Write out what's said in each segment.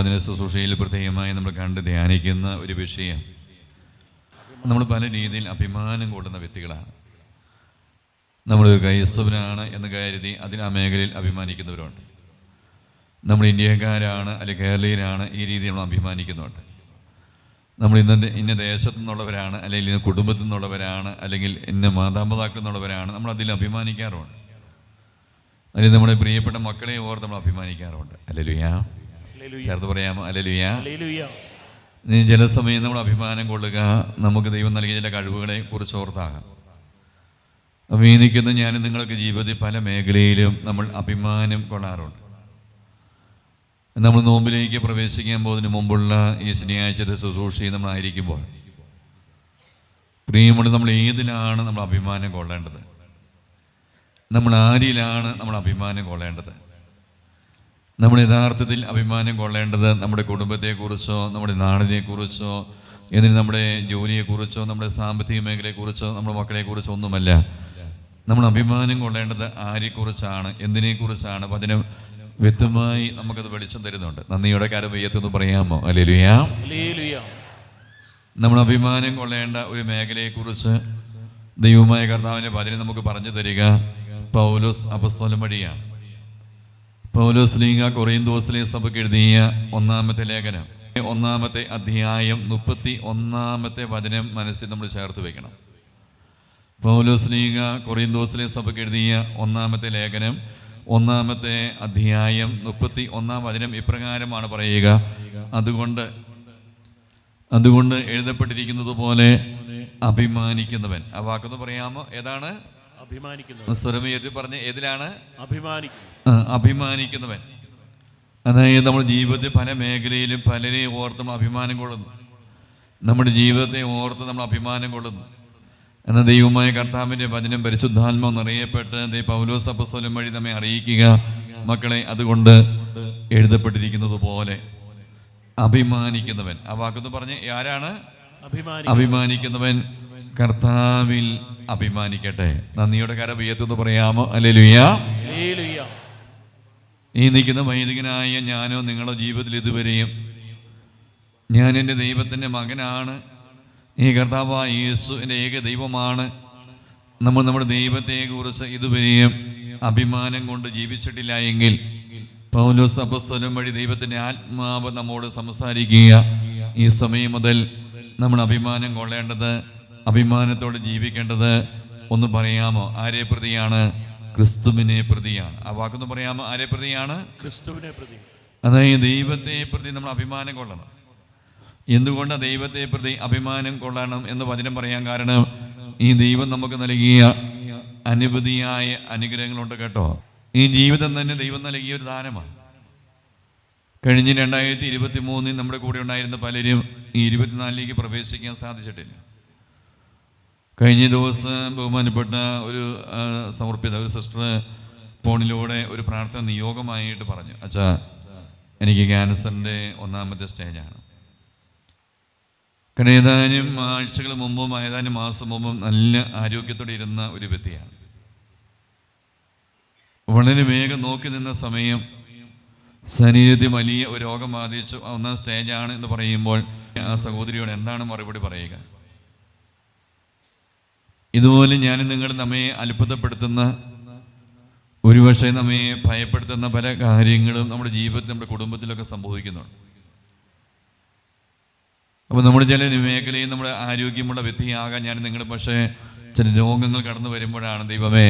വചന ശുശ്രൂഷയിൽ പ്രത്യേകമായി നമ്മൾ കണ്ട് ധ്യാനിക്കുന്ന ഒരു വിഷയം. നമ്മൾ പല രീതിയിൽ അഭിമാനം കൂട്ടുന്ന വ്യക്തികളാണ്. നമ്മൾ ക്രൈസ്തവനാണ് എന്ന് കരുതി അതിൽ ആ മേഖലയിൽ അഭിമാനിക്കുന്നവരുണ്ട്. നമ്മൾ ഇന്ത്യക്കാരാണ് അല്ലെങ്കിൽ കേരളീയരാണ് ഈ രീതിയിൽ നമ്മൾ അഭിമാനിക്കുന്നുണ്ട് നമ്മൾ ഇന്ന ഇന്ന ദേശത്തു നിന്നുള്ളവരാണ് അല്ലെങ്കിൽ ഇന്ന കുടുംബത്തിൽ നിന്നുള്ളവരാണ് അല്ലെങ്കിൽ ഇന്ന മാതാപിതാക്കൾ നിന്നുള്ളവരാണ് നമ്മൾ അതിൽ അഭിമാനിക്കാറുണ്ട്. അല്ലെങ്കിൽ നമ്മുടെ പ്രിയപ്പെട്ട മക്കളെ ഓർത്ത് നമ്മൾ അഭിമാനിക്കാറുണ്ട്. അല്ലലുയാ. ചേർത്ത് പറയാമോ അലലുയ. നീ ചില സമയം നമ്മൾ അഭിമാനം കൊള്ളുക. നമുക്ക് ദൈവം നൽകിയ ചില കഴിവുകളെ കുറിച്ച് ഓർത്താകാം. അപ്പോൾ ഈ നിൽക്കുന്ന ഞാൻ നിങ്ങൾക്ക് ജീവിതത്തിൽ പല മേഖലയിലും നമ്മൾ അഭിമാനം കൊള്ളാറുണ്ട്. നമ്മൾ നോമ്പിലേക്ക് പ്രവേശിക്കാൻ പോകുന്നതിന് മുമ്പുള്ള ഈ ശനിയാഴ്ചത്തെ ശുശ്രൂഷയിൽ നമ്മളായിരിക്കുമ്പോൾ പ്രിയമുള്ള നമ്മൾ ഏതിലാണ് നമ്മൾ അഭിമാനം കൊള്ളേണ്ടത്? നമ്മൾ ആരിലാണ് നമ്മൾ അഭിമാനം കൊള്ളേണ്ടത്? നമ്മൾ യഥാർത്ഥത്തിൽ അഭിമാനം കൊള്ളേണ്ടത് നമ്മുടെ കുടുംബത്തെക്കുറിച്ചോ നമ്മുടെ നാടിനെക്കുറിച്ചോ എന്നിട്ട് നമ്മുടെ ജോലിയെക്കുറിച്ചോ നമ്മുടെ സാമ്പത്തിക മേഖലയെക്കുറിച്ചോ നമ്മുടെ മക്കളെക്കുറിച്ചോ ഒന്നുമല്ല. നമ്മൾ അഭിമാനം കൊള്ളേണ്ടത് ആരെക്കുറിച്ചാണ് എന്തിനെക്കുറിച്ചാണ്? അപ്പം അതിന് വ്യക്തമായി നമുക്കത് വെളിച്ചം തരുന്നുണ്ട്. നന്ദിയുടെ കാര്യം വയ്യത്തെന്ന് പറയാമോ? അല്ലേലുയാ ലുയാ നമ്മൾ അഭിമാനം കൊള്ളേണ്ട ഒരു മേഖലയെക്കുറിച്ച് ദൈവമായ കർത്താവിന്റെ വചനം നമുക്ക് പറഞ്ഞു തരിക. പൗലോസ് അപസ്തോലം വഴിയാണ്. പൗലോസ് ലീഗ കൊറിയന്തോസിലെ സഭയ്ക്ക് എഴുതിയ ഒന്നാമത്തെ ലേഖനം. ഒന്നാമത്തെ അധ്യായം മുപ്പത്തി ഒന്നാമത്തെ വചനം മനസ്സിൽ നമ്മൾ ചേർത്ത് വെക്കണം. പൗലോസ് ലീഗ കൊറിയന്തോസിലെ സഭയ്ക്ക് എഴുതിയ ഒന്നാമത്തെ ലേഖനം ഒന്നാമത്തെ അധ്യായം മുപ്പത്തി ഒന്നാം വചനം ഇപ്രകാരമാണ് പറയുക. അതുകൊണ്ട് അതുകൊണ്ട് എഴുതപ്പെട്ടിരിക്കുന്നത് പോലെ അഭിമാനിക്കുന്നവൻ. ആ വാക്കൊന്ന് പറയാമോ? ഏതാണ്? അഭിമാനിക്കുന്നു സ്വരമയത്തിൽ പറഞ്ഞ് ഏതിലാണ്? അഭിമാനിക്കുന്നു. അഭിമാനിക്കുന്നവൻ. അതായത് നമ്മുടെ ജീവിതത്തിൽ പല മേഖലയിലും പലരെയും ഓർത്തും നമ്മൾ അഭിമാനം കൊള്ളുന്നു. നമ്മുടെ ജീവിതത്തെ ഓർത്ത് നമ്മൾ അഭിമാനം കൊള്ളുന്നു. എന്ന ദൈവമായ കർത്താവിന്റെ വചനം പരിശുദ്ധാത്മാവ് നിറയപ്പെട്ട് ദൈവ പൗലോസ് അപ്പസ്വലം വഴി നമ്മെ അറിയിക്കുക മക്കളെ അതുകൊണ്ട് എഴുതപ്പെട്ടിരിക്കുന്നത് പോലെ അഭിമാനിക്കുന്നവൻ. ആ വാക്കെന്ന് പറഞ്ഞ് ആരാണ്? അഭിമാനിക്കുന്നവൻ കർത്താവിൽ അഭിമാനിക്കട്ടെ. നന്ദിയുടെ കര ഉയർത്തുന്നു പറയാമോ അല്ലെ ലുയ്യ. ഈ നിൽക്കുന്ന വൈദികനായ ഞാനോ നിങ്ങളുടെ ജീവിതത്തിൽ ഇതുവരെയും ഞാൻ എന്റെ ദൈവത്തിന്റെ മകനാണ്. ഈ കർത്താവായ യേസു എന്റെ ഏക ദൈവമാണ്. നമ്മൾ നമ്മുടെ ദൈവത്തെക്കുറിച്ച് ഇതുവരെയും അഭിമാനം കൊണ്ട് ജീവിച്ചിട്ടില്ല എങ്കിൽ പൗലോസ് അപസ്വലം വഴി ദൈവത്തിന്റെ ആത്മാവ് നമ്മോട് സംസാരിക്കുക. ഈ സമയം മുതൽ നമ്മൾ അഭിമാനം കൊള്ളേണ്ടത് അഭിമാനത്തോടെ ജീവിക്കേണ്ടത് ഒന്ന് പറയാമോ? ആരെ പ്രതിയാണ്? ക്രിസ്തുവിനെ പ്രതിയാണ്. ആ വാക്കൊന്ന് പറയാമോ? ആരെ പ്രതിയാണ്? ക്രിസ്തുവിനെ പ്രതി അതായത് ദൈവത്തെ പ്രതി നമ്മൾ അഭിമാനം കൊള്ളണം. എന്തുകൊണ്ട് ദൈവത്തെ പ്രതി അഭിമാനം കൊള്ളണം എന്ന് വചനം പറയാൻ കാരണം ഈ ദൈവം നമുക്ക് നൽകിയ അനുപതിയായ അനുഗ്രഹങ്ങളുണ്ട് കേട്ടോ. ഈ ജീവിതം തന്നെ ദൈവം നൽകിയ ഒരു ദാനമാണ്. കഴിഞ്ഞ രണ്ടായിരത്തി ഇരുപത്തി മൂന്നിൽ നമ്മുടെ കൂടെ ഉണ്ടായിരുന്ന പലരും ഈ ഇരുപത്തിനാലിലേക്ക് പ്രവേശിക്കാൻ സാധിച്ചിട്ടില്ല. കഴിഞ്ഞ ദിവസം ബഹുമാനപ്പെട്ട ഒരു സമർപ്പിത ഒരു സിസ്റ്റർ ഫോണിലൂടെ ഒരു പ്രാർത്ഥന നിയോഗമായിട്ട് പറഞ്ഞു. അച്ഛാ എനിക്ക് ക്യാൻസറിന്റെ ഒന്നാമത്തെ സ്റ്റേജാണ്. കാരണം ഏതാനും ആഴ്ചകൾ മുമ്പും ഏതാനും മാസം മുമ്പും നല്ല ആരോഗ്യത്തോടെ ഇരുന്ന ഒരു വ്യക്തിയാണ്. വളരെ വേഗം നോക്കി നിന്ന സമയം ശരീരത്തിൽ വലിയ ഒരു രോഗം ബാധിച്ചു ഒന്നാം സ്റ്റേജാണ് എന്ന് പറയുമ്പോൾ ആ സഹോദരിയോട് എന്താണ് മറുപടി പറയുക? ഇതുപോലെ ഞാൻ നിങ്ങൾ നമ്മെ അത്ഭുതപ്പെടുത്തുന്ന ഒരുപക്ഷെ നമ്മെ ഭയപ്പെടുത്തുന്ന പല കാര്യങ്ങളും നമ്മുടെ ജീവിതത്തിൽ നമ്മുടെ കുടുംബത്തിലൊക്കെ സംഭവിക്കുന്നുണ്ട്. അപ്പോൾ നമ്മുടെ ചില മേഖലയിൽ നമ്മുടെ ആരോഗ്യമുള്ള വ്യക്തിയാകാൻ ഞാൻ നിങ്ങൾ പക്ഷേ ചില രോഗങ്ങൾ കടന്നു വരുമ്പോഴാണ് ദൈവമേ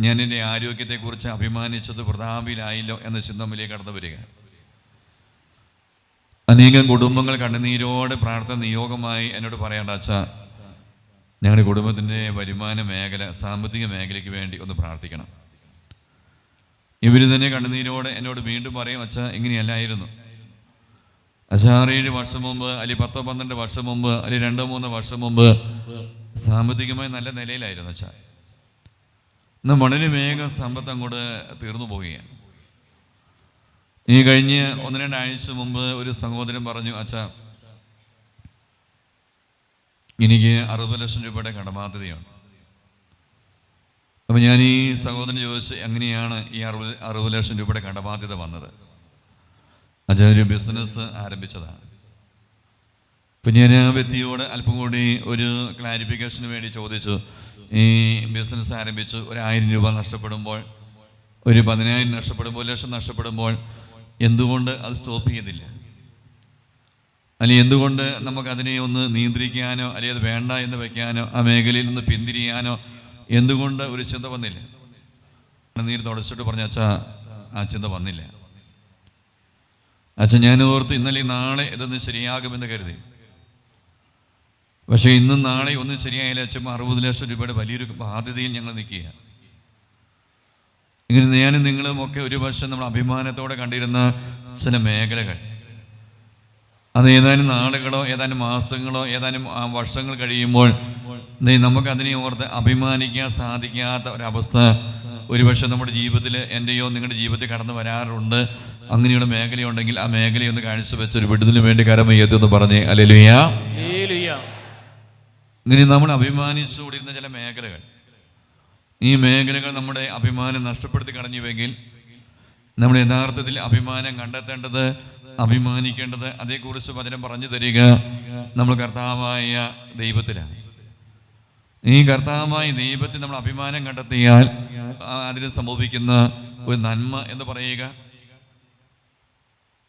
ഞാൻ എന്റെ ആരോഗ്യത്തെക്കുറിച്ച് അഭിമാനിച്ചത് പ്രതാപിലായില്ലോ എന്ന ചിന്തമിലേക്ക് കടന്നു വരിക. അനേകം കുടുംബങ്ങൾ കണ്ണുനീരോടെ പ്രാർത്ഥന നിയോഗമായി എന്നോട് പറയേണ്ട അച്ഛാ ഞങ്ങളുടെ കുടുംബത്തിന്റെ വരുമാന മേഖല സാമ്പത്തിക മേഖലയ്ക്ക് വേണ്ടി ഒന്ന് പ്രാർത്ഥിക്കണം. ഇവർ തന്നെ കണ്ണുനീരോടെ എന്നോട് വീണ്ടും പറയും അച്ഛ ഇങ്ങനെയല്ലായിരുന്നു. അച്ഛാ ആറേഴ് വർഷം മുമ്പ് അല്ലെങ്കിൽ പത്തോ പന്ത്രണ്ട് വർഷം മുമ്പ് അല്ലെങ്കിൽ രണ്ടോ മൂന്നോ വർഷം മുമ്പ് സാമ്പത്തികമായി നല്ല നിലയിലായിരുന്നു അച്ഛ. ഇന്ന് വളരെ വേഗം സമ്പത്ത് അങ്ങോട്ട് തീർന്നു പോവുകയാണ്. ഈ കഴിഞ്ഞ് ഒന്ന് രണ്ടാഴ്ച മുമ്പ് ഒരു സഹോദരൻ പറഞ്ഞു അച്ഛാ എനിക്ക് അറുപത് ലക്ഷം രൂപയുടെ കടബാധ്യതയാണ് അപ്പം ഞാൻ ഈ സഹോദരൻ ചോദിച്ച് എങ്ങനെയാണ് ഈ അറുപത് അറുപത് ലക്ഷം രൂപയുടെ കടബാധ്യത വന്നത്? അച്ഛൻ ഒരു ബിസിനസ് ആരംഭിച്ചതാണ്. അപ്പം ഞാൻ ആ വ്യക്തിയോട് അല്പം കൂടി ഒരു ക്ലാരിഫിക്കേഷന് വേണ്ടി ചോദിച്ചു. ഈ ബിസിനസ് ആരംഭിച്ചു ഒരു ആയിരം രൂപ നഷ്ടപ്പെടുമ്പോൾ ഒരു പതിനായിരം നഷ്ടപ്പെടുമ്പോൾ ലക്ഷം നഷ്ടപ്പെടുമ്പോൾ എന്തുകൊണ്ട് അത് സ്റ്റോപ്പ് ചെയ്തില്ല? അല്ലെങ്കിൽ എന്തുകൊണ്ട് നമുക്ക് അതിനെ ഒന്ന് നിയന്ത്രിക്കാനോ അല്ലെങ്കിൽ അത് വേണ്ട എന്ന് വെക്കാനോ ആ മേഖലയിൽ നിന്ന് പിന്തിരിയാനോ എന്തുകൊണ്ട് ഒരു ചിന്ത വന്നില്ല? നീര് തുടച്ചിട്ട് പറഞ്ഞ അച്ഛാ ആ ചിന്ത വന്നില്ല. അച്ഛൻ ഞാൻ ഓർത്ത് ഇന്നലെ നാളെ ഇതൊന്ന് ശരിയാകുമെന്ന് കരുതി. പക്ഷെ ഇന്നും നാളെ ഒന്നും ശരിയായില്ല അച്ഛൻ അറുപത് ലക്ഷം രൂപയുടെ വലിയൊരു ബാധ്യതയിൽ ഞങ്ങൾ നിൽക്കുക ഇങ്ങനെ ഞാനും നിങ്ങളും ഒക്കെ ഒരു വർഷം നമ്മൾ അഭിമാനത്തോടെ കണ്ടിരുന്ന ചില മേഖലകൾ. അത് ഏതാനും നാളുകളോ ഏതാനും മാസങ്ങളോ ഏതാനും വർഷങ്ങൾ കഴിയുമ്പോൾ നമുക്ക് അതിനെ ഓർത്ത് അഭിമാനിക്കാൻ സാധിക്കാത്ത ഒരവസ്ഥ ഒരുപക്ഷെ നമ്മുടെ ജീവിതത്തിൽ എന്റെയോ നിങ്ങളുടെ ജീവിതത്തിൽ കടന്നു വരാറുണ്ട്. അങ്ങനെയുള്ള മേഖലയുണ്ടെങ്കിൽ ആ മേഖലയൊന്ന് കാഴ്ചവെച്ച് ഒരു വിടുതലിന് വേണ്ടി കരമയ്യത്തെന്ന് പറഞ്ഞേ. അല്ലെലുയാ ഇങ്ങനെ നമ്മൾ അഭിമാനിച്ചുകൊണ്ടിരുന്ന ചില മേഖലകൾ. ഈ മേഖലകൾ നമ്മുടെ അഭിമാനം നഷ്ടപ്പെടുത്തി കളഞ്ഞുവെങ്കിൽ നമ്മൾ യഥാർത്ഥത്തിൽ അഭിമാനം കണ്ടെത്തേണ്ടത് അഭിമാനിക്കേണ്ടത് അതേക്കുറിച്ച് വചനം പറഞ്ഞു തരിക. നമ്മൾ കർത്താവായ ദൈവത്തിലാണ്. ഈ കർത്താവായ ദൈവത്തിൽ നമ്മൾ അഭിമാനം കണ്ടെത്തിയാൽ അതിന് സംഭവിക്കുന്ന ഒരു നന്മ എന്ന് പറയുക.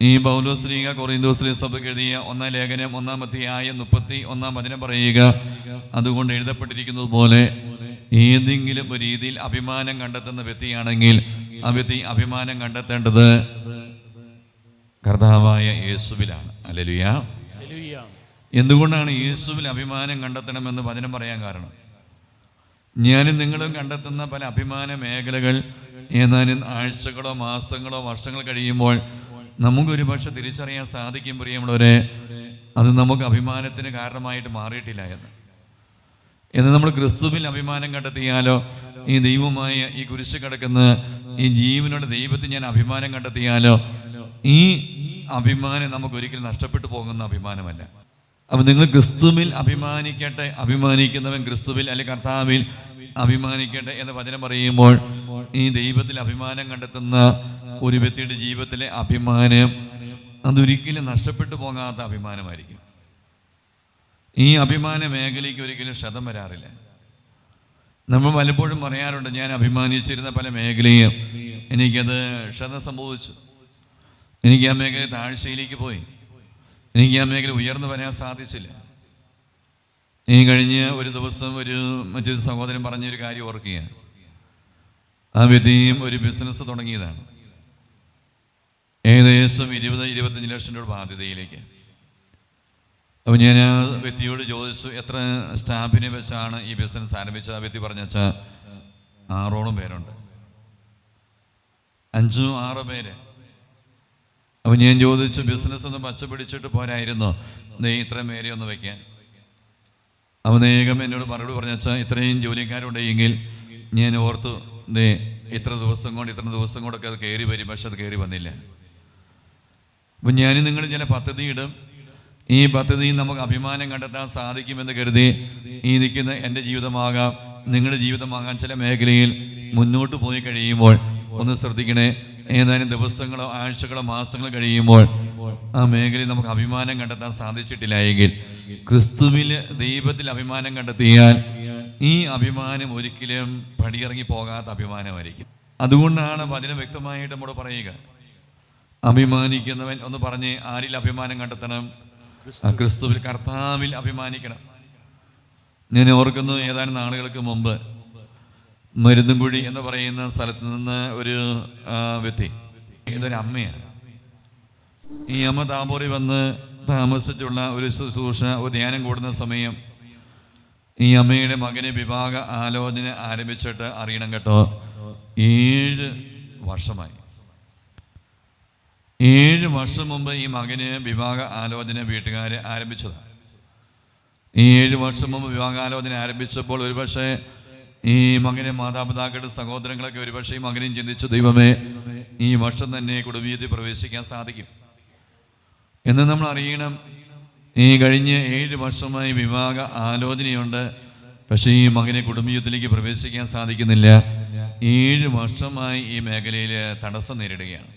ഈ പൗലോസ്ലീഗ കൊറിന്തോസ്ലീ സഭയ്ക്ക് എഴുതിയ ഒന്നാം ലേഖനം ഒന്നാം അധ്യായം മുപ്പത്തി ഒന്നാം വചനം പറയുക. അതുകൊണ്ട് എഴുതപ്പെട്ടിരിക്കുന്നത് പോലെ ഏതെങ്കിലും ഒരു രീതിയിൽ അഭിമാനം കണ്ടെത്തുന്ന വ്യക്തിയാണെങ്കിൽ ആ വ്യക്തി അഭിമാനം കണ്ടെത്തേണ്ടത് കർത്താവായ യേസുവിലാണ്. അലലുയ എന്തുകൊണ്ടാണ് യേസുവിൽ അഭിമാനം കണ്ടെത്തണമെന്ന് വചനം പറയാൻ കാരണം? ഞാനും നിങ്ങളും കണ്ടെത്തുന്ന പല അഭിമാന മേഖലകൾ ഏതാനും ആഴ്ചകളോ മാസങ്ങളോ വർഷങ്ങൾ കഴിയുമ്പോൾ നമുക്കൊരു പക്ഷെ തിരിച്ചറിയാൻ സാധിക്കും പ്രിയമുള്ളവരെ അത് നമുക്ക് അഭിമാനത്തിന് കാരണമായിട്ട് മാറിയിട്ടില്ല എന്ന്. എന്ന് നമ്മൾ ക്രിസ്തുവിൽ അഭിമാനം കണ്ടെത്തിയാലോ ഈ ദൈവമായ ഈ കുരിശ് കിടക്കുന്ന ഈ ജീവനുള്ള ദൈവത്തിൽ ഞാൻ അഭിമാനം കണ്ടെത്തിയാലോ ഈ അഭിമാനം നമുക്ക് ഒരിക്കലും നഷ്ടപ്പെട്ടു പോകുന്ന അഭിമാനമല്ല. അപ്പൊ നിങ്ങൾ ക്രിസ്തുവിൽ അഭിമാനിക്കട്ടെ അഭിമാനിക്കുന്നവൻ ക്രിസ്തുവിൽ അല്ലെങ്കിൽ കർത്താവിൽ അഭിമാനിക്കട്ടെ എന്ന വചനം പറയുമ്പോൾ ഈ ദൈവത്തിൽ അഭിമാനം കണ്ടെത്തുന്ന ഒരു വ്യക്തിയുടെ ജീവിതത്തിലെ അഭിമാനം അതൊരിക്കലും നഷ്ടപ്പെട്ടു പോകാത്ത അഭിമാനമായിരിക്കും. ഈ അഭിമാന മേഖലയ്ക്ക് ഒരിക്കലും ക്ഷതം വരാറില്ല. നമ്മൾ പലപ്പോഴും പറയാറുണ്ട് ഞാൻ അഭിമാനിച്ചിരുന്ന പല മേഖലയും എനിക്കത് ക്ഷതം സംഭവിച്ചു. എനിക്ക് ആ മേഖല താഴ്ചയിലേക്ക് പോയി. എനിക്ക് ആ മേഖല ഉയർന്നു വരാൻ സാധിച്ചില്ല. ഈ കഴിഞ്ഞ് ഒരു ദിവസം ഒരു മറ്റൊരു സഹോദരൻ പറഞ്ഞൊരു കാര്യം ഓർക്കുക ആ വ്യക്തിയും ഒരു ബിസിനസ് തുടങ്ങിയതാണ്. ഏകദേശം ഇരുപത് ഇരുപത്തഞ്ച് ലക്ഷം രൂപ ബാധ്യതയിലേക്ക്. അപ്പം ഞാൻ ആ വ്യക്തിയോട് ചോദിച്ചു എത്ര സ്റ്റാഫിനെ വെച്ചാണ് ഈ ബിസിനസ് ആരംഭിച്ചത്? ആ വ്യക്തി പറഞ്ഞ വെച്ചാൽ ആറോളം പേരുണ്ട്. അഞ്ചോ ആറ് പേര്. അപ്പോൾ ഞാൻ ചോദിച്ചു ബിസിനസ് ഒന്ന് പച്ച പിടിച്ചിട്ട് പോരായിരുന്നോ. നീ ഇത്രയും പേരെ ഒന്ന് വയ്ക്കാൻ അവൻ നേകം എന്നോട് മറുപടി പറഞ്ഞു വെച്ചാൽ ഇത്രയും ജോലിക്കാരുണ്ടെങ്കിൽ ഞാൻ ഓർത്തു ദേ ഇത്ര ദിവസം കൊണ്ട് ഇത്ര ദിവസം കൊണ്ടൊക്കെ അത് കയറി വരും പക്ഷെ അത് കയറി വന്നില്ല. അപ്പം ഞാൻ നിങ്ങൾ ചില പദ്ധതി ഇടും. ഈ പദ്ധതി നമുക്ക് അഭിമാനം കണ്ടെത്താൻ സാധിക്കുമെന്ന് കരുതി ഈ നിൽക്കുന്ന എന്റെ ജീവിതമാകാം നിങ്ങളുടെ ജീവിതമാകാൻ ചില മേഖലയിൽ മുന്നോട്ട് പോയി കഴിയുമ്പോൾ ഒന്ന് ശ്രദ്ധിക്കണേ. ഏതാനും ദിവസങ്ങളോ ആഴ്ചകളോ മാസങ്ങളോ കഴിയുമ്പോൾ ആ മേഖലയിൽ നമുക്ക് അഭിമാനം കണ്ടെത്താൻ സാധിച്ചിട്ടില്ല എങ്കിൽ ക്രിസ്തുവിൽ ദൈവത്തിൽ അഭിമാനം കണ്ടെത്തിയാൽ ഈ അഭിമാനം ഒരിക്കലും പടിയിറങ്ങി പോകാത്ത അഭിമാനമായിരിക്കും. അതുകൊണ്ടാണ് വചനം വ്യക്തമായിട്ട് നമ്മോട് പറയുക അഭിമാനിക്കുന്നവൻ ഒന്ന് പറഞ്ഞ് ആരിൽ അഭിമാനം കണ്ടെത്തണം? ക്രിസ്തുവിൽ കർത്താവിൽ അഭിമാനിക്കണം. ഞാൻ ഓർക്കുന്നു ഏതാനും നാളുകൾക്ക് മുമ്പ് മരുന്നുംകുഴി എന്ന് പറയുന്ന സ്ഥലത്ത് നിന്ന് ഒരു വ്യക്തി ഇതൊരു അമ്മയാണ്. ഈ അമ്മ താമ്പോറി വന്ന് താമസിച്ചുള്ള ഒരു ശുശ്രൂഷ ഒരു ധ്യാനം കൂടുന്ന സമയം ഈ അമ്മയുടെ മകനെ വിവാഹ ആലോചന ആരംഭിച്ചിട്ട് അറിയണം കേട്ടോ. ഏഴ് വർഷമായി. ഏഴ് വർഷം മുമ്പ് ഈ മകന് വിവാഹ ആലോചന വീട്ടുകാരെ ആരംഭിച്ചതാണ്. ഈ ഏഴ് വർഷം മുമ്പ് വിവാഹാലോചന ആരംഭിച്ചപ്പോൾ ഒരുപക്ഷെ ഈ മകനെ മാതാപിതാക്കളുടെ സഹോദരങ്ങളൊക്കെ ഒരുപക്ഷെ ഈ മകനെയും ചിന്തിച്ചു ദൈവമേ ഈ വർഷം തന്നെ കുടുംബീയത്തിൽ പ്രവേശിക്കാൻ സാധിക്കും. എന്ന് നമ്മൾ അറിയണം. ഈ കഴിഞ്ഞ ഏഴ് വർഷമായി വിവാഹ ആലോചനയുണ്ട്. പക്ഷേ ഈ മകനെ കുടുംബീയത്തിലേക്ക് പ്രവേശിക്കാൻ സാധിക്കുന്നില്ല. ഏഴ് വർഷമായി ഈ മേഖലയിൽ തടസ്സം നേരിടുകയാണ്.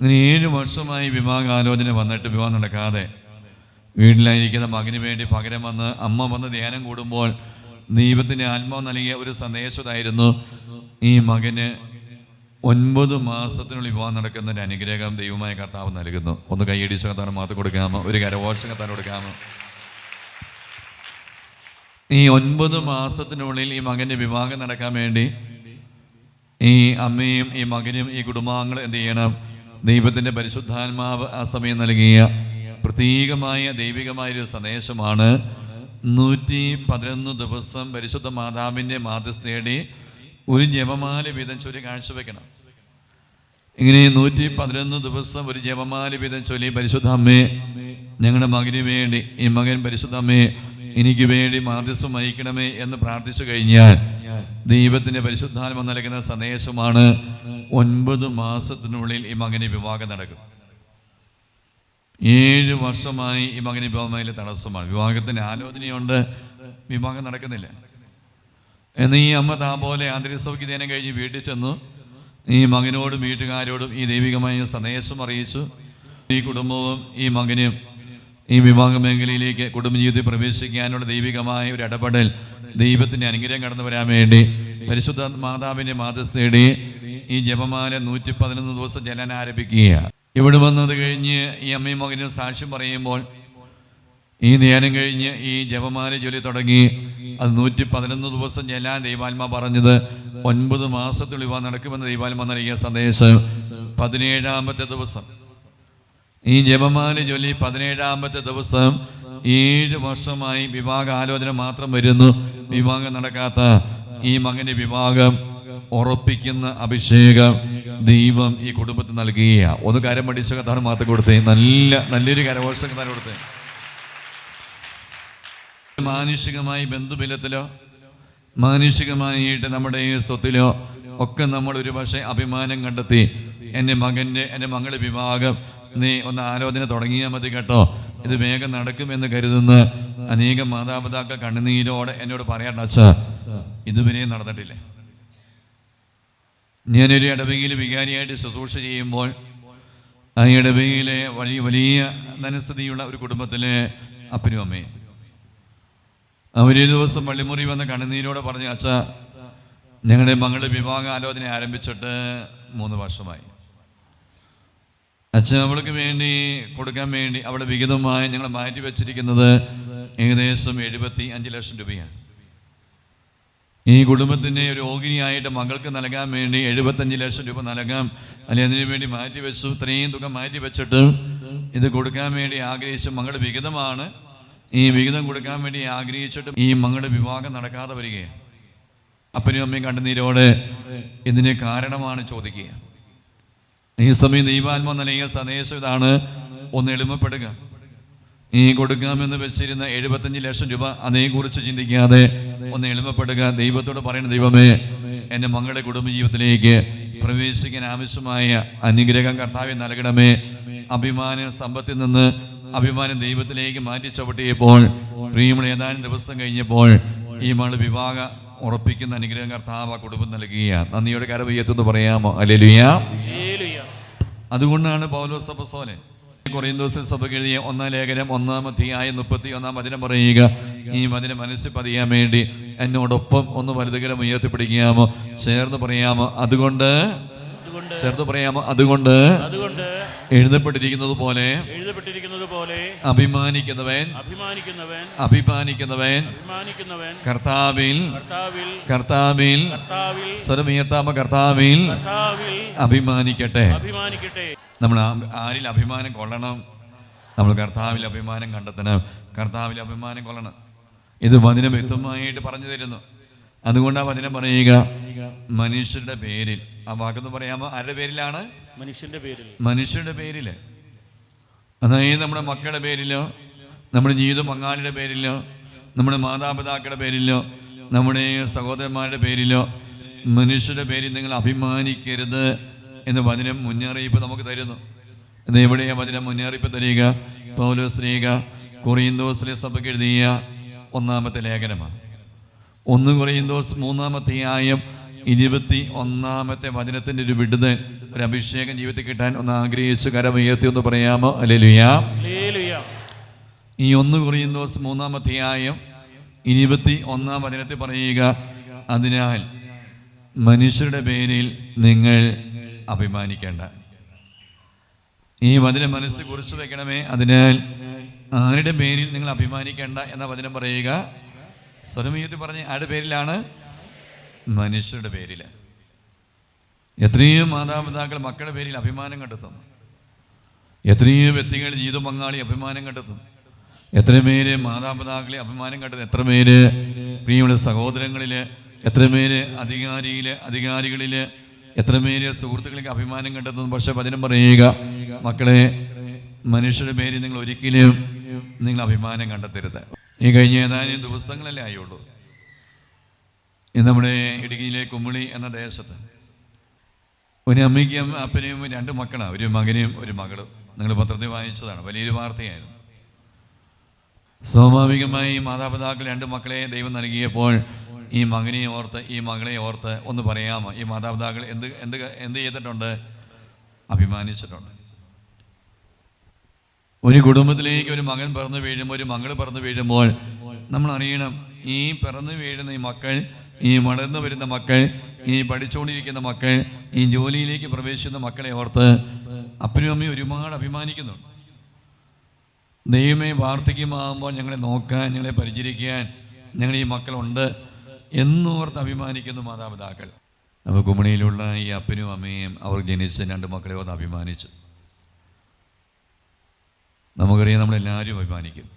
അങ്ങനെ ഏഴ് വർഷമായി വിവാഹ ആലോചന വന്നിട്ട് വിവാഹം നടക്കാതെ വീട്ടിലായിരിക്കുന്ന മകന് വേണ്ടി പകരം വന്ന് അമ്മ വന്ന് ധ്യാനം കൂടുമ്പോൾ ദൈവത്തിന്റെ ആത്മാവ് നൽകിയ ഒരു സന്ദേശമായിരുന്നു ഈ മകന് ഒൻപത് മാസത്തിനുള്ളിൽ വിവാഹം നടക്കുന്ന ഒരു അനുഗ്രഹം ദൈവമായ കർത്താവ് നൽകുന്നു. ഒന്ന് കൈയടിച്ച കത്താൻ മാത്രം കൊടുക്കാമോ ഒരു കരഘോഷ കത്താൻ കൊടുക്കാമോ ഈ ഒൻപത് മാസത്തിനുള്ളിൽ ഈ മകന്റെ വിവാഹം നടക്കാൻ വേണ്ടി ഈ അമ്മയും ഈ മകനും ഈ കുടുംബാംഗങ്ങൾ എന്ത് ചെയ്യണം? ദൈവത്തിന്റെ പരിശുദ്ധാത്മാവ് ആ സമയം നൽകിയ പ്രത്യേകമായ ദൈവികമായ ഒരു സന്ദേശമാണ്. നൂറ്റി പതിനൊന്ന് ദിവസം പരിശുദ്ധ മാതാവിന്റെ മാധ്യസ്ഥേടി ഒരു ജപമാല വീതം ചൊല്ലി കാഴ്ചവെക്കണം. ഇങ്ങനെ നൂറ്റി പതിനൊന്ന് ദിവസം ഒരു ജപമാല വീതം ചൊല്ലി പരിശുദ്ധ അമ്മേ ഞങ്ങളുടെ മകന് വേണ്ടി ഈ മകൻ പരിശുദ്ധ അമ്മേ എനിക്ക് വേണ്ടി മാധ്യസ്ഥം വഹിക്കണമേ എന്ന് പ്രാർത്ഥിച്ചു കഴിഞ്ഞാൽ ദൈവത്തിന്റെ പരിശുദ്ധാത്മ നൽകുന്ന സന്ദേശമാണ് ഒൻപത് മാസത്തിനുള്ളിൽ ഈ മകന് വിവാഹം നടക്കും. ഏഴ് വർഷമായി ഈ മകന് വിവാഹമായാലും തടസ്സമാണ്. വിവാഹത്തിന് ആലോചനയുണ്ട്. വിവാഹം നടക്കുന്നില്ല. എന്ന് ഈ അമ്മ താ പോലെ ആന്തരികസൗഖ്യദേനം കഴിഞ്ഞ് വീട്ടിൽ ചെന്നു. ഈ മകനോടും വീട്ടുകാരോടും ഈ ദൈവികമായ സന്ദേശം അറിയിച്ചു. ഈ കുടുംബവും ഈ മകനും ഈ വിവാഹ മേഖലയിലേക്ക് കുടുംബജീവിതത്തിൽ പ്രവേശിക്കാനുള്ള ദൈവികമായ ഒരു ഇടപെടൽ ദൈവത്തിന്റെ അനുഗ്രഹം കടന്നു വരാൻ വേണ്ടി പരിശുദ്ധ മാതാവിന്റെ മാതസ്ഥയുടെ ഈ ജപമാല നൂറ്റി പതിനൊന്ന് ദിവസം ചെല്ലാൻ ആരംഭിക്കുക ഇവിടെ വന്നത് കഴിഞ്ഞ് ഈ അമ്മയും മകനും സാക്ഷ്യം പറയുമ്പോൾ ഈ ധ്യാനം കഴിഞ്ഞ് ഈ ജപമാല ജോലി തുടങ്ങി. അത് നൂറ്റി പതിനൊന്ന് ദിവസം ചെല്ലാൻ ദൈവാത്മ പറഞ്ഞത്. ഒൻപത് മാസത്തിൽ ഇവ നടക്കുമെന്ന് ദൈവാത്മ നൽകിയ സന്ദേശം. പതിനേഴാമത്തെ ദിവസം. ഈ ജപമാല ജോലി പതിനേഴാമത്തെ ദിവസം ഏഴ് വർഷമായി വിവാഹ ആലോചന മാത്രം വരുന്നു. വിവാഹം നടക്കാത്ത ഈ മകന്റെ വിവാഹം ഉറപ്പിക്കുന്ന അഭിഷേകം. ദൈവം ഈ കുടുംബത്തിന് നൽകുകയാണ് ഒന്ന് കരം പഠിച്ച കഥാണ് മാത്രം കൊടുത്തേ. നല്ല നല്ലൊരു കരഘോഷം കഥാണ് കൊടുത്തേ. മാനുഷികമായി ബന്ധുബലത്തിലോ മാനുഷികമായിട്ട് നമ്മുടെ ഈ സ്വത്തിലോ ഒക്കെ നമ്മൾ ഒരു പക്ഷേ അഭിമാനം കണ്ടെത്തി. എന്റെ മകന്റെ എന്റെ മകളുടെ വിവാഹം നീ ഒന്ന് ആലോചന തുടങ്ങിയാൽ മതി കേട്ടോ. ഇത് വേഗം നടക്കുമെന്ന് കരുതുന്ന അനേകം മാതാപിതാക്കൾ കണ്ണുനീരോടെ എന്നോട് പറയാറുണ്ട് അച്ഛ ഇതുവരെയും നടന്നിട്ടില്ലേ? ഞാനൊരു ഇടവകയിൽ വികാരിയായിട്ട് ശുശ്രൂഷ ചെയ്യുമ്പോൾ ആ ഇടവകയിലെ വലിയ വലിയ ധനസ്ഥിതിയുള്ള ഒരു കുടുംബത്തിലെ അപ്പനും അമ്മയും. അവരേ ദിവസം പള്ളിമുറി വന്ന കണ്ണുനീരോടെ പറഞ്ഞു അച്ഛ ഞങ്ങളുടെ മകളുടെ വിവാഹ ആലോചന ആരംഭിച്ചിട്ട് മൂന്ന് വർഷമായി. അച്ഛൻ അവൾക്ക് വേണ്ടി കൊടുക്കാൻ വേണ്ടി അവിടെ വിഹിതമായി ഞങ്ങൾ മാറ്റി വെച്ചിരിക്കുന്നത് ഏകദേശം എഴുപത്തി അഞ്ച് ലക്ഷം രൂപയാണ്. ഈ കുടുംബത്തിന്റെ രോഗിനിയായിട്ട് മകൾക്ക് നൽകാൻ വേണ്ടി എഴുപത്തഞ്ച് ലക്ഷം രൂപ നൽകാം. അല്ലെങ്കിൽ അതിനു വേണ്ടി മാറ്റി വെച്ചു ഇത്രയും തുക മാറ്റി വെച്ചിട്ട് ഇത് കൊടുക്കാൻ വേണ്ടി ആഗ്രഹിച്ച മകളുടെ വിഹിതമാണ്. ഈ വിഹിതം കൊടുക്കാൻ വേണ്ടി ആഗ്രഹിച്ചിട്ട് ഈ മകളുടെ വിവാഹം നടക്കാതെ വരികയാണ്. അപ്പനും അമ്മയും കണ്ണുനീരോട് ഇതിന് കാരണമാണ് ചോദിക്കുക. ഈ സമയം ദൈവാത്മ നൽകിയ സന്ദേശം ഇതാണ്. ഒന്ന് എളിമപ്പെടുക. ഈ കൊടുക്കാമെന്ന് വെച്ചിരുന്ന എഴുപത്തഞ്ച് ലക്ഷം രൂപ അതേക്കുറിച്ച് ചിന്തിക്കാതെ ഒന്ന് എളിമപ്പെടുക. ദൈവത്തോട് പറയുന്ന ദൈവമേ എന്റെ മകളുടെ കുടുംബജീവിതത്തിലേക്ക് പ്രവേശിക്കാൻ ആവശ്യമായ അനുഗ്രഹം കർത്താവെ നൽകണമേ. അഭിമാന സമ്പത്തിൽ നിന്ന് അഭിമാനം ദൈവത്തിലേക്ക് മാറ്റി ചവിട്ടിയപ്പോൾ പ്രിയമുള്ള ഏതാനും ദിവസം കഴിഞ്ഞപ്പോൾ ഈ മകൾ വിവാഹ ഉറപ്പിക്കുന്ന അനുഗ്രഹം കർത്താവ് ആ കുടുംബം നൽകുക നന്ദിയോടെ കരവയ്യത്തെന്ന് പറയാമോ? അല്ലെലുയാ. അതുകൊണ്ടാണ് പൗലോസ് അപ്പസ്തോലൻ ദിവസം സഭയ്ക്ക് എഴുതിയ ഒന്നാം ലേഖനം ഒന്നാം അധ്യായം മുപ്പത്തി ഒന്നാം വചനം പറയുക. ഈ വചനം മനസ്സിൽ പതിയാൻ വേണ്ടി എന്നോടൊപ്പം ഒന്ന് വലുതുകരം ഉയർത്തിപ്പിടിക്കാമോ? ചേർന്ന് പറയാമോ? അതുകൊണ്ട് ചേർത്ത് പറയാമോ അതുകൊണ്ട് അതുകൊണ്ട് എഴുതപ്പെട്ടിരിക്കുന്നത് പോലെ എഴുതപ്പെട്ടിരിക്കുന്നത് പോലെ അഭിമാനിക്കുന്നവൻ അഭിമാനിക്കുന്നവൻ അഭിമാനിക്കുന്നവൻ അഭിമാനിക്കുന്നവൻ കർത്താവിൽ കർത്താവിൽ കർത്താവിൽ കർത്താവിൽ കർത്താവിൽ കർത്താവിൽ അഭിമാനിക്കട്ടെ. അഭിമാനിക്കട്ടെ. നമ്മൾ ആരിൽ അഭിമാനം കൊള്ളണം? നമ്മൾ കർത്താവിൽ അഭിമാനം കണ്ടെത്തണം. കർത്താവിൽ അഭിമാനം കൊള്ളണം. ഇത് വചനം വ്യക്തമായിട്ട് പറഞ്ഞു തരുന്നു. അതുകൊണ്ട് ആ വചനം പറയുക മനുഷ്യരുടെ പേരിൽ. ആ വാക്കെന്ന് പറയാമോ? ആരുടെ പേരിലാണ്? മനുഷ്യന്റെ പേരിൽ. മനുഷ്യരുടെ പേരിൽ അതായത് നമ്മുടെ മക്കളുടെ പേരിലോ നമ്മുടെ ജീവിത പങ്കാളിയുടെ പേരിലോ നമ്മുടെ മാതാപിതാക്കളുടെ പേരിലോ നമ്മുടെ സഹോദരന്മാരുടെ പേരിലോ മനുഷ്യരുടെ പേരിൽ നിങ്ങൾ അഭിമാനിക്കരുത് എന്ന വചനം മുന്നറിയിപ്പ് നമുക്ക് തരുന്നു. ഇത് എവിടെയാ വചനം മുന്നറിയിപ്പ് തരിക? പൗലോ സ്ത്രീക കൊറിയന്തോസിലെ സഭയ്ക്ക് എഴുതിയ ഒന്നാമത്തെ ലേഖനമാണ്. ഒന്ന് കൊറിയന്തോസ് മൂന്നാമത്തെ ആയം ഇരുപത്തി ഒന്നാമത്തെ വചനത്തിന്റെ ഒരു വിടുതൽ ഒരു അഭിഷേകം ജീവിതത്തിൽ കിട്ടാൻ ഒന്ന് ആഗ്രഹിച്ച് കരമുയർത്തി ഒന്ന് പറയാമോ? അല്ലേലുയാ ഈ ഒന്ന് ദിവസം ആയം ഇരുപത്തി ഒന്നാം വചനത്തിൽ പറയുക അതിനാൽ മനുഷ്യരുടെ പേരിൽ നിങ്ങൾ അഭിമാനിക്കേണ്ട. ഈ വചനം മനസ്സ് കുറിച്ച് വെക്കണമേ അതിനാൽ ആരുടെ പേരിൽ നിങ്ങൾ അഭിമാനിക്കേണ്ട? എന്ന വചനം പറയുക സ്വരമീയത്തിൽ പറഞ്ഞ ആരുടെ പേരിലാണ്? മനുഷ്യരുടെ പേരിൽ എത്രയോ മാതാപിതാക്കൾ മക്കളുടെ പേരിൽ അഭിമാനം കണ്ടെത്തുന്നു എത്രയോ വ്യക്തികൾ ജീവിത പങ്കാളി അഭിമാനം കണ്ടെത്തുന്നു എത്ര പേര് മാതാപിതാക്കളെ അഭിമാനം കണ്ടെത്തുന്നു എത്ര പേര് പ്രിയമുള്ള സഹോദരങ്ങളിൽ എത്ര പേര് അധികാരിയിൽ അധികാരികളിൽ എത്ര പേര് സുഹൃത്തുക്കളൊക്കെ അഭിമാനം കണ്ടെത്തുന്നു പക്ഷെ വചനം പറയുക മക്കളെ മനുഷ്യരുടെ പേര് നിങ്ങൾ ഒരിക്കലും നിങ്ങൾ അഭിമാനം കണ്ടെത്തരുത്. ഈ കഴിഞ്ഞ ഏതാനും ദിവസങ്ങളല്ലേ ആയുള്ളൂ. ഇന്ന് നമ്മുടെ ഇടുക്കിയിലെ കുമ്മിളി എന്ന ദേശത്ത് ഒരു അമ്മയ്ക്കും അപ്പനെയും രണ്ട് മക്കളാണ്. ഒരു മകനെയും ഒരു മകളും. നിങ്ങൾ പത്രത്തിൽ വായിച്ചതാണ്. വലിയൊരു വാർത്തയായിരുന്നു. സ്വാഭാവികമായി മാതാപിതാക്കൾ രണ്ട് മക്കളെ ദൈവം നൽകിയപ്പോൾ ഈ മകനെ ഓർത്ത് ഈ മകളെ ഓർത്ത് ഒന്ന് പറയാമോ? ഈ മാതാപിതാക്കൾ എന്ത് എന്ത് എന്ത് ചെയ്തിട്ടുണ്ട്? അഭിമാനിച്ചിട്ടുണ്ട്. ഒരു കുടുംബത്തിലേക്ക് ഒരു മകൻ പിറന്നു വീഴുമ്പോൾ ഒരു മകൾ പിറന്നു വീഴുമ്പോൾ നമ്മൾ അറിയണം ഈ പിറന്നു വീഴുന്ന ഈ മക്കൾ ഈ വളർന്നു വരുന്ന മക്കൾ ഈ പഠിച്ചുകൊണ്ടിരിക്കുന്ന മക്കൾ ഈ ജോലിയിലേക്ക് പ്രവേശിക്കുന്ന മക്കളെ ഓർത്ത് അപ്പനും അമ്മയും ഒരുപാട് അഭിമാനിക്കുന്നുണ്ട്. ദൈവമേ വാർദ്ധക്യമാകുമ്പോൾ ഞങ്ങളെ നോക്കാൻ ഞങ്ങളെ പരിചരിക്കാൻ ഞങ്ങൾ ഈ മക്കളുണ്ട് എന്നോർത്ത് അഭിമാനിക്കുന്നു മാതാപിതാക്കൾ. നമുക്ക് കുമണിയിലുള്ള ഈ അപ്പനും അമ്മയും അവർ ജനിച്ച രണ്ട് മക്കളെ ഓർത്ത് അഭിമാനിച്ചു. നമുക്കറിയാം നമ്മളെല്ലാവരും അഭിമാനിക്കും.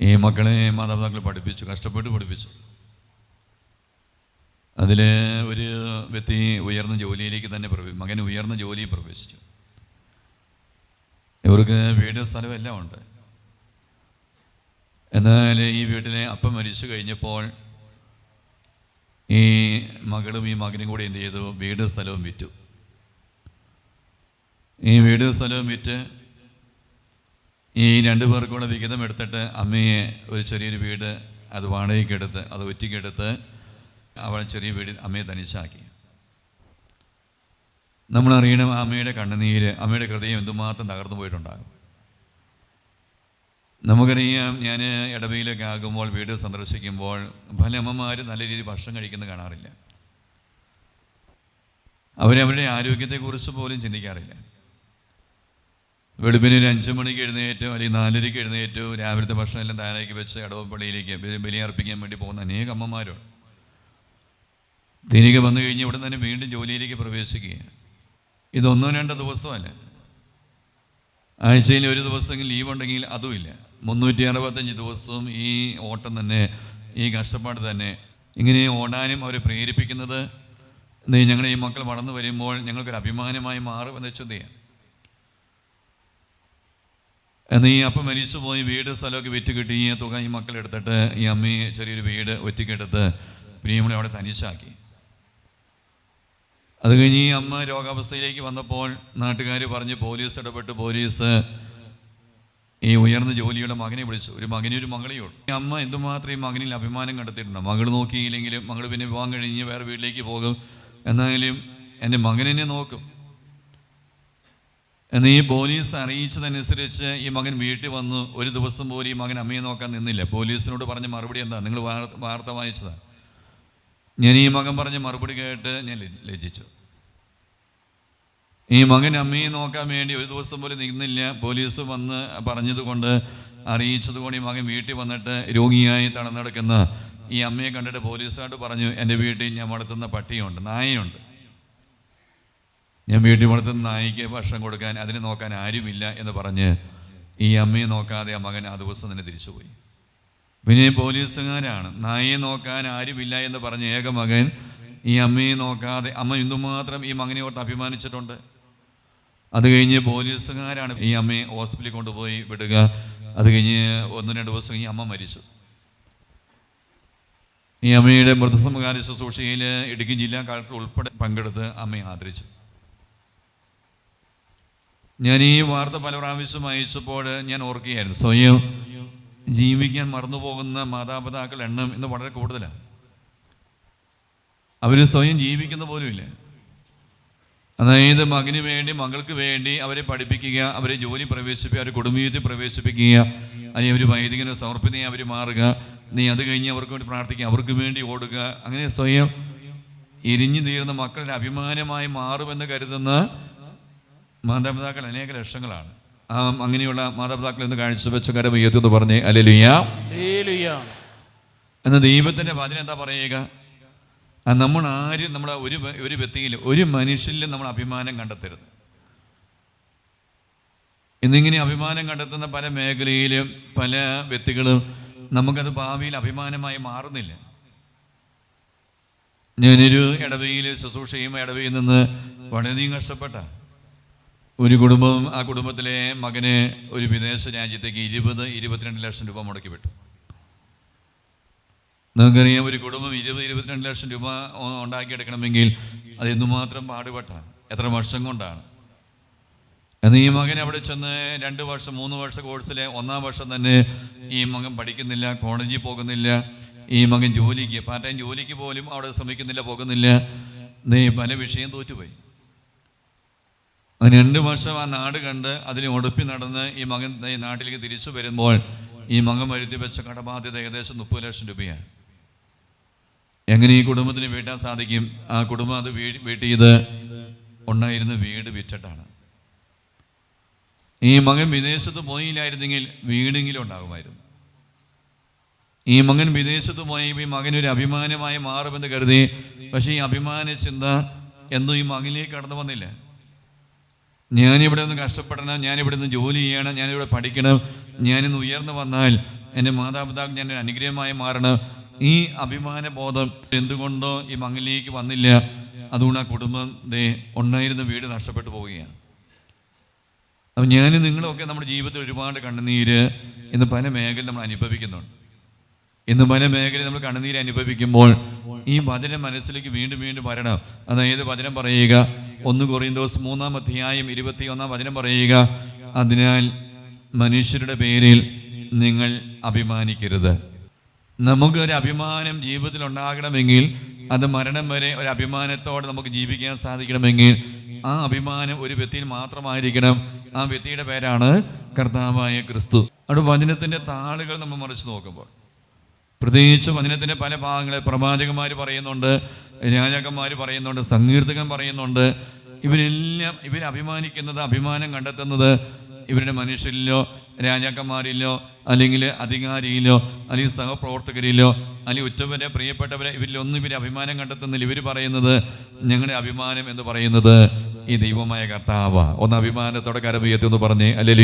ഈ മക്കളെ മാതാപിതാക്കൾ പഠിപ്പിച്ചു കഷ്ടപ്പെട്ട് പഠിപ്പിച്ചു. അതിൽ ഒരു വ്യക്തി ഉയർന്ന ജോലിയിലേക്ക് തന്നെ പ്രവേ മകൻ ഉയർന്ന ജോലിയിൽ പ്രവേശിച്ചു. ഇവർക്ക് വീട് സ്ഥലം എല്ലാം ഉണ്ട്. എന്നാൽ ഈ വീട്ടിലെ അപ്പം മരിച്ചു കഴിഞ്ഞപ്പോൾ ഈ മകളും ഈ മകനും കൂടി എന്ത് ചെയ്തു? വീട് സ്ഥലവും വിറ്റു. ഈ വീട് സ്ഥലവും വിറ്റ് ഈ രണ്ടു പേർക്കൂടെ വിഹിതം എടുത്തിട്ട് അമ്മയെ ഒരു ചെറിയൊരു വീട് അത് വാടകയ്ക്കെടുത്ത് അത് ഒറ്റയ്ക്കെടുത്ത് അവൾ ചെറിയ വീട് അമ്മയെ തനിച്ചാക്കി. നമ്മളറിയണം അമ്മയുടെ കണ്ണുനീര് അമ്മയുടെ ഹൃദയം എന്തുമാത്രം തകർന്നു പോയിട്ടുണ്ടാകും. നമുക്കറിയാം ഞാൻ ഇടവയിലൊക്കെ ആകുമ്പോൾ വീട് സന്ദർശിക്കുമ്പോൾ പല അമ്മമാർ നല്ല രീതിയിൽ ഭക്ഷണം കഴിക്കുന്നത് കാണാറില്ല. അവരവരുടെ ആരോഗ്യത്തെക്കുറിച്ച് പോലും ചിന്തിക്കാറില്ല. വെളുപ്പിന് ഒരു അഞ്ച് മണിക്ക് എഴുന്നേറ്റ് അല്ലെങ്കിൽ നാലരയ്ക്ക് എഴുന്നേറ്റ് രാവിലത്തെ ഭക്ഷണം എല്ലാം താഴേക്ക് വെച്ച് ബലി- ബലിയർപ്പിക്കാൻ വേണ്ടി പോകുന്ന അനേക അമ്മമാരുണ്ട്. തിരികെ വന്നു കഴിഞ്ഞ് ഇവിടെ തന്നെ വീണ്ടും ജോലിയിലേക്ക് പ്രവേശിക്കുകയാണ്. ഇതൊന്നോ രണ്ടോ ദിവസമല്ല. ആഴ്ചയിൽ ഒരു ദിവസം ലീവ് ഉണ്ടെങ്കിൽ അതുമില്ല മുന്നൂറ്റി അറുപത്തഞ്ച് ദിവസവും ഈ ഓട്ടം തന്നെ ഈ കഷ്ടപ്പാട് തന്നെ ഇങ്ങനെ ഓടാനും അവരെ പ്രേരിപ്പിക്കുന്നത്. ഞങ്ങളുടെ ഈ മക്കൾ വളർന്നു വരുമ്പോൾ ഞങ്ങൾക്കൊരു അഭിമാനമായി മാറുമെന്ന് ചിന്തയാണ്. എന്നാൽ അപ്പ മരിച്ചു പോയി വീട് സ്ഥലമൊക്കെ വിറ്റ് കിട്ടി ഈ തുക ഈ മക്കളെടുത്തിട്ട് ഈ അമ്മയെ ചെറിയൊരു വീട് ഒറ്റയ്ക്കെടുത്ത് നമ്മളെ അവിടെ തനിച്ചാക്കി. അത് കഴിഞ്ഞ് ഈ അമ്മ രോഗാവസ്ഥയിലേക്ക് വന്നപ്പോൾ നാട്ടുകാർ പറഞ്ഞ് പോലീസ് ഇടപെട്ട് പോലീസ് ഈ ഉയർന്ന ജോലിയുടെ മകനെ വിളിച്ചു. ഒരു മകനെ ഒരു മകളെയും ഉള്ളൂ. ഈ അമ്മ എന്തുമാത്രം ഈ മകനിൽ അഭിമാനം കണ്ടെത്തിയിട്ടുണ്ട്? മകൾ നോക്കിയില്ലെങ്കിലും മകൾ പിന്നെ വിവാഹം കഴിഞ്ഞ് വേറെ വീട്ടിലേക്ക് പോകും. എന്നാലും എന്റെ മകനെന്നെ നോക്കും. എന്ന് ഈ പോലീസ് അറിയിച്ചതനുസരിച്ച് ഈ മകൻ വീട്ടിൽ വന്നു. ഒരു ദിവസം പോലും ഈ മകൻ അമ്മയെ നോക്കാൻ നിന്നില്ല. പോലീസിനോട് പറഞ്ഞ മറുപടി എന്താ? നിങ്ങൾ വാർ- വാർത്ത വായിച്ചതാ. ഞാൻ ഈ മകൻ പറഞ്ഞ മറുപടി കേട്ട് ഞാൻ ലജ്ജിച്ചു. ഈ മകൻ അമ്മയെ നോക്കാൻ വേണ്ടി ഒരു ദിവസം പോലും നിന്നില്ല. പോലീസ് വന്ന് പറഞ്ഞതുകൊണ്ട് അറിയിച്ചതുകൊണ്ട് ഈ മകൻ വീട്ടിൽ വന്നിട്ട് രോഗിയായി തളർന്നെടുക്കുന്ന ഈ അമ്മയെ കണ്ടിട്ട് പോലീസുകാരോട് പറഞ്ഞു എന്റെ വീട്ടിൽ ഞാൻ വളർത്തുന്ന പട്ടിയുണ്ട് നായയുണ്ട്. ഞാൻ വീട്ടിൽ വളർത്തുന്ന നായിക്ക് ഭക്ഷണം കൊടുക്കാൻ അതിനെ നോക്കാൻ ആരുമില്ല എന്ന് പറഞ്ഞ് ഈ അമ്മയെ നോക്കാതെ ആ മകൻ ആ ദിവസം തന്നെ തിരിച്ചുപോയി. പിന്നെ പോലീസുകാരാണ്. നായയെ നോക്കാൻ ആരുമില്ല എന്ന് പറഞ്ഞ ഏക മകൻ ഈ അമ്മയെ നോക്കാതെ അമ്മ എന്തുമാത്രം ഈ മകനെ ഓർത്ത് അഭിമാനിച്ചിട്ടുണ്ട്. അത് കഴിഞ്ഞ് പോലീസുകാരാണ് ഈ അമ്മയെ ഹോസ്പിറ്റലിൽ കൊണ്ടുപോയി വിടുക. അത് കഴിഞ്ഞ് ഒന്ന് രണ്ട് ദിവസം ഈ അമ്മ മരിച്ചു. ഈ അമ്മയുടെ മൃതസമകാല ശുശ്രൂഷയിൽ ഇടുക്കി ജില്ലാ കളക്ടർ ഉൾപ്പെടെ പങ്കെടുത്ത് അമ്മയെ ആദരിച്ചു. ഞാൻ ഈ വാർത്ത പല പ്രാവശ്യം അയച്ചപ്പോൾ ഞാൻ ഓർക്കുകയായിരുന്നു. സ്വയം ജീവിക്കാൻ മറന്നുപോകുന്ന മാതാപിതാക്കൾ എണ്ണം ഇന്ന് വളരെ കൂടുതലാണ്. അവർ സ്വയം ജീവിക്കുന്ന പോലുമില്ല അതായത് മകന് വേണ്ടി മകൾക്ക് വേണ്ടി അവരെ പഠിപ്പിക്കുക അവരെ ജോലി പ്രവേശിപ്പിക്കുക അവരെ കുടുംബീയത്തിൽ പ്രവേശിപ്പിക്കുക അല്ലെങ്കിൽ അവർ വൈദികനെ സമർപ്പിതയെ അവർ മാറുക നീ അത് കഴിഞ്ഞ് അവർക്ക് വേണ്ടി പ്രാർത്ഥിക്കുക അവർക്ക് വേണ്ടി ഓടുക അങ്ങനെ സ്വയം എരിഞ്ഞു തീർന്ന മക്കളുടെ അഭിമാനമായി മാറുമെന്ന് കരുതുന്ന മാതാപിതാക്കൾ അനേക ലക്ഷങ്ങളാണ്. ആ അങ്ങനെയുള്ള മാതാപിതാക്കൾ എന്ന് കാഴ്ചവെച്ച കരം ഉയർത്തുന്നു പറഞ്ഞ്. എന്ന ദൈവത്തിന്റെ വചനം എന്താ പറയുക? ആ നമ്മൾ ആരും നമ്മളെ ഒരു ഒരു വ്യക്തിയിൽ ഒരു മനുഷ്യനിലും നമ്മൾ അഭിമാനം കണ്ടെത്തരുത്. ഇന്നിങ്ങനെ അഭിമാനം കണ്ടെത്തുന്ന പല മേഖലയിലും പല വ്യക്തികളും നമുക്കത് ഭാവിയിൽ അഭിമാനമായി മാറുന്നില്ല. ഞാനൊരു ഇടവയിൽ ശുശ്രൂഷ ചെയ്യുമ്പോൾ ഇടവയിൽ നിന്ന് വളരെയധികം കഷ്ടപ്പെട്ട ഒരു കുടുംബം ആ കുടുംബത്തിലെ മകന് ഒരു വിദേശ രാജ്യത്തേക്ക് ഇരുപത് ഇരുപത്തിരണ്ട് ലക്ഷം രൂപ മുടക്കി വിട്ടു. നമുക്കറിയാം ഒരു കുടുംബം ഇരുപത് ഇരുപത്തിരണ്ട് ലക്ഷം രൂപ ഉണ്ടാക്കിയെടുക്കണമെങ്കിൽ അത് എന്തുമാത്രം പാടുപെട്ടാണ് എത്ര വർഷം കൊണ്ടാണ്? എന്നാൽ ഈ മകൻ അവിടെ ചെന്ന് രണ്ട് വർഷം മൂന്ന് വർഷ കോഴ്സിലെ ഒന്നാം വർഷം തന്നെ ഈ മകൻ പഠിക്കുന്നില്ല കോളേജിൽ പോകുന്നില്ല. ഈ മകൻ ജോലിക്ക് പാർട്ട് ടൈം ജോലിക്ക് പോലും അവിടെ ശ്രമിക്കുന്നില്ല പോകുന്നില്ല. നീ പല വിഷയം തോറ്റുപോയി. ആ രണ്ട് വർഷം ആ നാട് കണ്ട് അതിനെ ഒടുപ്പി നടന്ന് ഈ മകൻ ഈ നാട്ടിലേക്ക് തിരിച്ചു വരുമ്പോൾ ഈ മകൻ വരുത്തി വെച്ച കടബാധ്യത ഏകദേശം മുപ്പത് ലക്ഷം രൂപയാണ്. എങ്ങനെ ഈ കുടുംബത്തിന് വീട്ടാൻ സാധിക്കും? ആ കുടുംബം അത് വീട്ടിയത് ഉണ്ടായിരുന്ന വീട് വിറ്റിട്ടാണ്. ഈ മകൻ വിദേശത്ത് പോയില്ലായിരുന്നെങ്കിൽ വീടെങ്കിലും ഉണ്ടാകുമായിരുന്നു. ഈ മകൻ വിദേശത്ത് പോയി ഈ മകൻ ഒരു അഭിമാനമായി മാറുമെന്ന് കരുതി. പക്ഷേ ഈ അഭിമാന ചിന്ത എന്തോ ഈ മകനിലേക്ക് കടന്നു വന്നില്ല. ഞാനിവിടെ നിന്ന് കഷ്ടപ്പെടണം ഞാനിവിടെ നിന്ന് ജോലി ചെയ്യണം ഞാനിവിടെ പഠിക്കണം ഞാനിന്ന് ഉയർന്നു വന്നാൽ എന്റെ മാതാപിതാക്കൾ ഞാൻ അനുഗ്രഹമായി മാറണം. ഈ അഭിമാന ബോധം എന്തുകൊണ്ടോ ഈ മകനിലേക്ക് വന്നില്ല. അതുകൊണ്ട് ആ കുടുംബം ദേ ഉണ്ടായിരുന്ന വീട് നഷ്ടപ്പെട്ടു പോവുകയാണ്. അപ്പം ഞാനും നിങ്ങളൊക്കെ നമ്മുടെ ജീവിതത്തിൽ ഒരുപാട് കണ്ണുനീര് ഇന്ന് പല മേഖല നമ്മൾ അനുഭവിക്കുന്നുണ്ട്. ഇന്ന് പല നമ്മൾ കണ്ണുനീര് അനുഭവിക്കുമ്പോൾ ഈ വചനം മനസ്സിലേക്ക് വീണ്ടും വീണ്ടും വരണം. അതായത് വചനം പറയുക? ഒന്ന് കുറയും ദിവസം മൂന്നാം അധ്യായം ഇരുപത്തി ഒന്നാം വചനം പറയുക. അതിനാൽ മനുഷ്യരുടെ പേരിൽ നിങ്ങൾ അഭിമാനിക്കരുത്. നമുക്കൊരു അഭിമാനം ജീവിതത്തിൽ ഉണ്ടാകണമെങ്കിൽ അത് മരണം വരെ ഒരു അഭിമാനത്തോടെ നമുക്ക് ജീവിക്കാൻ സാധിക്കണമെങ്കിൽ ആ അഭിമാനം ഒരു വ്യക്തിയിൽ മാത്രമായിരിക്കണം. ആ വ്യക്തിയുടെ പേരാണ് കർത്താവായ ക്രിസ്തു. അവിടെ വചനത്തിന്റെ താളുകൾ നമ്മൾ മറിച്ച് നോക്കുമ്പോൾ പ്രത്യേകിച്ച് വചനത്തിന്റെ പല ഭാഗങ്ങളെ പ്രവാചകന്മാർ പറയുന്നുണ്ട് രാജാക്കന്മാർ പറയുന്നുണ്ട് സങ്കീർത്തകൻ പറയുന്നുണ്ട്. ഇവരെല്ലാം ഇവർ അഭിമാനിക്കുന്നത് അഭിമാനം കണ്ടെത്തുന്നത് ഇവരുടെ മനുഷ്യരിലോ രാജാക്കന്മാരിലോ അല്ലെങ്കിൽ അധികാരിയിലോ അല്ലെങ്കിൽ സഹപ്രവർത്തകരിലോ അല്ലെങ്കിൽ ഉറ്റവരെ പ്രിയപ്പെട്ടവരെ ഇവരിലൊന്നും ഇവർ അഭിമാനം കണ്ടെത്തുന്നില്ല. ഇവർ പറയുന്നത് ഞങ്ങളുടെ അഭിമാനം എന്ന് പറയുന്നത് ഈ ദൈവമായ കർത്താവ. ഒന്ന് അഭിമാനത്തോടെ കരമുയർത്തി എന്ന് പറഞ്ഞേ അല്ലെ.